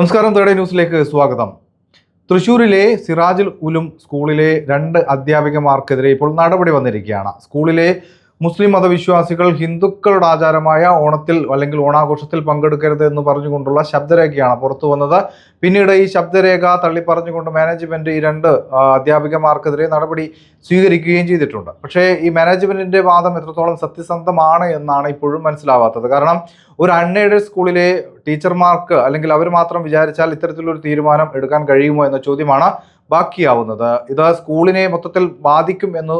നമസ്കാരം തേർഡ് ന്യൂസിലേക്ക് സ്വാഗതം. തൃശൂരിലെ സിറാജുൽ ഉലും സ്കൂളിലെ രണ്ട് അധ്യാപികമാർക്കെതിരെ ഇപ്പോൾ നടപടി വന്നിരിക്കുകയാണ്. സ്കൂളിലെ മുസ്ലിം മതവിശ്വാസികൾ ഹിന്ദുക്കളുടെ ആചാരമായ ഓണത്തിൽ അല്ലെങ്കിൽ ഓണാഘോഷത്തിൽ പങ്കെടുക്കരുത് എന്ന് പറഞ്ഞുകൊണ്ടുള്ള ശബ്ദരേഖയാണ് പുറത്തു വന്നത്. പിന്നീട് ഈ ശബ്ദരേഖ തള്ളിപ്പറഞ്ഞുകൊണ്ട് മാനേജ്മെന്റ് ഈ രണ്ട് അധ്യാപികമാർക്കെതിരെ നടപടി സ്വീകരിക്കുകയും ചെയ്തിട്ടുണ്ട്. പക്ഷേ ഈ മാനേജ്മെന്റിന്റെ വാദം എത്രത്തോളം സത്യസന്ധമാണ് എന്നാണ് ഇപ്പോഴും മനസ്സിലാവാത്തത്. കാരണം ഒരു അൺഎയ്ഡഡ് സ്കൂളിലെ ടീച്ചർമാർക്ക് അല്ലെങ്കിൽ അവർ മാത്രം വിചാരിച്ചാൽ ഇത്തരത്തിലൊരു തീരുമാനം എടുക്കാൻ കഴിയുമോ എന്ന ചോദ്യമാണ് ബാക്കിയാവുന്നത്. ഇത് സ്കൂളിനെ മൊത്തത്തിൽ ബാധിക്കും എന്ന്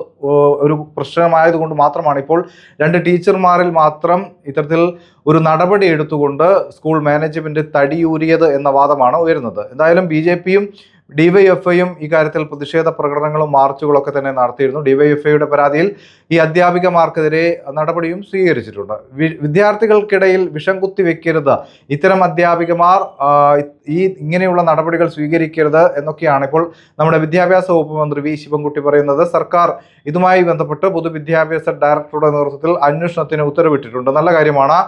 ഒരു പ്രശ്നമായതുകൊണ്ട് മാത്രമാണ്. ഇപ്പോൾ രണ്ട് ടീച്ചർമാരിൽ മാത്രം ഇത്തരത്തിൽ ഒരു നടപടി എടുത്തുകൊണ്ട് സ്കൂൾ മാനേജ്മെന്റ് തടിയൂരിയത് എന്ന വാദമാണ് ഉയരുന്നത്. എന്തായാലും ബി ജെ പിയും ഡിവൈഎഫ്ഐയും ഇക്കാര്യത്തിൽ പ്രതിഷേധ പ്രകടനങ്ങളും മാർച്ചുകളൊക്കെ തന്നെ നടത്തിയിരുന്നു. ഡിവൈഎഫ്ഐയുടെ പരാതിയിൽ ഈ അധ്യാപികമാർക്കെതിരെ നടപടിയും സ്വീകരിച്ചിട്ടുണ്ട്. വിദ്യാർത്ഥികൾക്കിടയിൽ വിഷം കുത്തി വെക്കരുത്. ഇത്തരം അധ്യാപികമാർ ഈ ഇങ്ങനെയുള്ള നടപടികൾ സ്വീകരിക്കരുത് എന്നൊക്കെയാണ് ഇപ്പോൾ നമ്മുടെ വിദ്യാഭ്യാസ വകുപ്പ് മന്ത്രി വി ശിവൻകുട്ടി പറയുന്നത്. സർക്കാർ ഇതുമായി ബന്ധപ്പെട്ട് പൊതുവിദ്യാഭ്യാസ ഡയറക്ടറുടെ നേതൃത്വത്തിൽ അന്വേഷണത്തിന് ഉത്തരവിട്ടിട്ടുണ്ട്. നല്ല കാര്യമാണ്.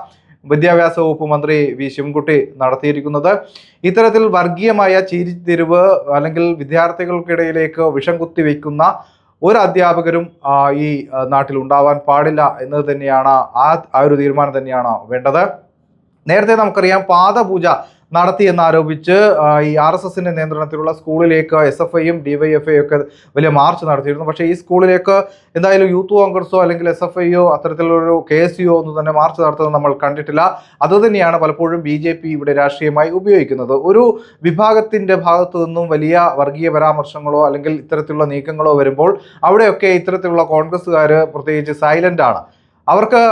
വിദ്യാഭ്യാസ വകുപ്പ് മന്ത്രി വി ശിവൻകുട്ടി നടത്തിയിരിക്കുന്നത്. ഇത്തരത്തിൽ വർഗീയമായ ചീരിത്തിരിവ് അല്ലെങ്കിൽ വിദ്യാർത്ഥികൾക്കിടയിലേക്ക് വിഷം കുത്തിവെക്കുന്ന ഒരു അധ്യാപകരും ഈ നാട്ടിൽ ഉണ്ടാവാൻ പാടില്ല എന്നത് തന്നെയാണ് ആ ആ ഒരു തീരുമാനം തന്നെയാണ് വേണ്ടത്. നേരത്തെ നമുക്കറിയാം പാദപൂജ നടത്തി എന്നാരോപിച്ച് ആ, ഈ ആർ എസ് എസിന്റെ നിയന്ത്രണത്തിലുള്ള സ്കൂളിലേക്ക് എസ് എഫ് ഐയും ഡിവൈഎഫ്ഐ ഒക്കെ വലിയ മാർച്ച് നടത്തിയിരുന്നു. പക്ഷേ ഈ സ്കൂളിലേക്ക് എന്തായാലും യൂത്ത് കോൺഗ്രസോ അല്ലെങ്കിൽ എസ് എഫ് ഐയോ അത്തരത്തിലൊരു കെ എസ് യുയോ ഒന്നും തന്നെ മാർച്ച് നടത്തുന്നത് നമ്മൾ കണ്ടിട്ടില്ല. അതുതന്നെയാണ് പലപ്പോഴും ബി ജെ പി ഇവിടെ രാഷ്ട്രീയമായി ഉപയോഗിക്കുന്നത്. ഒരു വിഭാഗത്തിന്റെ ഭാഗത്തു നിന്നും വലിയ വർഗീയ പരാമർശങ്ങളോ അല്ലെങ്കിൽ ഇത്തരത്തിലുള്ള നീക്കങ്ങളോ വരുമ്പോൾ അവിടെയൊക്കെ ഇത്തരത്തിലുള്ള കോൺഗ്രസ്സുകാർ പ്രത്യേകിച്ച് സൈലന്റ് ആണ്. അവർക്ക്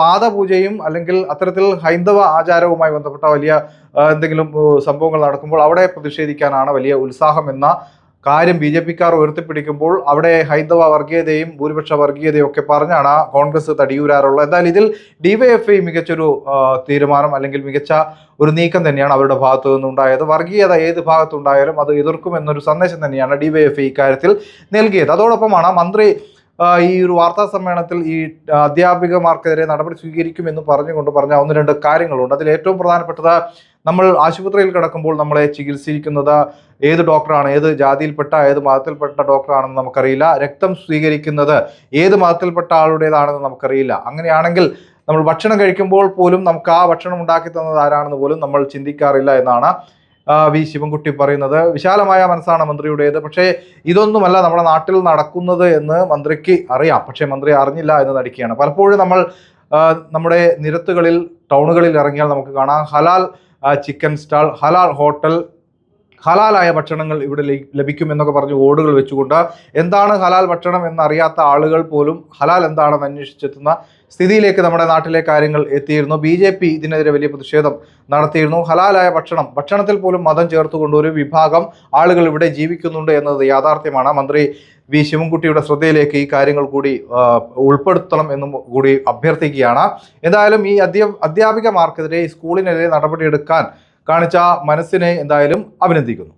പാദപൂജയും അല്ലെങ്കിൽ അത്തരത്തിൽ ഹൈന്ദവ ആചാരവുമായി ബന്ധപ്പെട്ട വലിയ എന്തെങ്കിലും സംഭവങ്ങൾ നടക്കുമ്പോൾ അവിടെ പ്രതിഷേധിക്കാനാണ് വലിയ ഉത്സാഹം എന്ന കാര്യം ബി ജെ പിക്കാർ ഉയർത്തിപ്പിടിക്കുമ്പോൾ അവിടെ ഹൈന്ദവ വർഗീയതയും ഭൂരിപക്ഷ വർഗീയതയും ഒക്കെ പറഞ്ഞാണ് കോൺഗ്രസ് തടിയൂരാറുള്ളത്. എന്തായാലും ഇതിൽ ഡിവൈഎഫ്ഐ മികച്ചൊരു തീരുമാനം അല്ലെങ്കിൽ മികച്ച ഒരു നീക്കം തന്നെയാണ് അവരുടെ ഭാഗത്തു നിന്നുണ്ടായത്. വർഗീയത ഏത് ഭാഗത്തുണ്ടായാലും അത് എതിർക്കും എന്നൊരു സന്ദേശം തന്നെയാണ് ഡിവൈഎഫ്ഐ ഇക്കാര്യത്തിൽ നൽകിയത്. അതോടൊപ്പമാണ് മന്ത്രി ഈ ഒരു വാർത്താ സമ്മേളനത്തിൽ ഈ അധ്യാപികമാർക്കെതിരെ നടപടി സ്വീകരിക്കുമെന്ന് പറഞ്ഞുകൊണ്ട് പറഞ്ഞ ഒന്ന് രണ്ട് കാര്യങ്ങളുണ്ട്. അതിൽ ഏറ്റവും പ്രധാനപ്പെട്ടത് നമ്മൾ ആശുപത്രിയിൽ കിടക്കുമ്പോൾ നമ്മളെ ചികിത്സിക്കുന്നത് ഏത് ഡോക്ടറാണ് ഏത് ജാതിയിൽപ്പെട്ട ഏത് മതത്തിൽപ്പെട്ട ഡോക്ടറാണെന്ന് നമുക്കറിയില്ല. രക്തം സ്വീകരിക്കുന്നത് ഏത് മതത്തിൽപ്പെട്ട ആളുടേതാണെന്ന് നമുക്കറിയില്ല. അങ്ങനെയാണെങ്കിൽ നമ്മൾ ഭക്ഷണം കഴിക്കുമ്പോൾ പോലും നമുക്ക് ആ ഭക്ഷണം ഉണ്ടാക്കി തന്നത് ആരാണെന്ന് പോലും നമ്മൾ ചിന്തിക്കാറില്ല എന്നാണ് വി ശിവൻകുട്ടി പറയുന്നത്. വിശാലമായ മനസ്സാണ് മന്ത്രിയുടേത്. പക്ഷേ ഇതൊന്നുമല്ല നമ്മുടെ നാട്ടിൽ നടക്കുന്നത് എന്ന് മന്ത്രിക്ക് അറിയാം. പക്ഷേ മന്ത്രി അറിഞ്ഞില്ല എന്ന് നടിക്കുകയാണ്. പലപ്പോഴും നമ്മൾ നമ്മുടെ നിരത്തുകളിൽ ടൗണുകളിൽ ഇറങ്ങിയാൽ നമുക്ക് കാണാം. ഹലാൽ ചിക്കൻ സ്റ്റാൾ ഹലാൽ ഹോട്ടൽ ഹലാലായ ഭക്ഷണങ്ങൾ ഇവിടെ ലഭിക്കും എന്നൊക്കെ പറഞ്ഞ് ഓടുകൾ വെച്ചുകൊണ്ട് എന്താണ് ഹലാൽ ഭക്ഷണം എന്നറിയാത്ത ആളുകൾ പോലും ഹലാൽ എന്താണെന്ന് അന്വേഷിച്ചെത്തുന്ന സ്ഥിതിയിലേക്ക് നമ്മുടെ നാട്ടിലെ കാര്യങ്ങൾ എത്തിയിരുന്നു. ബി ജെ പി ഇതിനെതിരെ വലിയ പ്രതിഷേധം നടത്തിയിരുന്നു. ഹലാലായ ഭക്ഷണം ഭക്ഷണത്തിൽ പോലും മതം ചേർത്തുകൊണ്ട് ഒരു വിഭാഗം ആളുകൾ ഇവിടെ ജീവിക്കുന്നുണ്ട് എന്നത് യാഥാർത്ഥ്യമാണ്. മന്ത്രി വി ശിവൻകുട്ടിയുടെ ശ്രദ്ധയിലേക്ക് ഈ കാര്യങ്ങൾ കൂടി ഉൾപ്പെടുത്തണം എന്നും കൂടി അഭ്യർത്ഥിക്കുകയാണ്. എന്തായാലും ഈ അധ്യ അധ്യാപികമാർക്കെതിരെ സ്കൂളിനെതിരെ നടപടിയെടുക്കാൻ കാണിച്ച മനസ്സിനെ എന്തായാലും അഭിനന്ദിക്കുന്നു.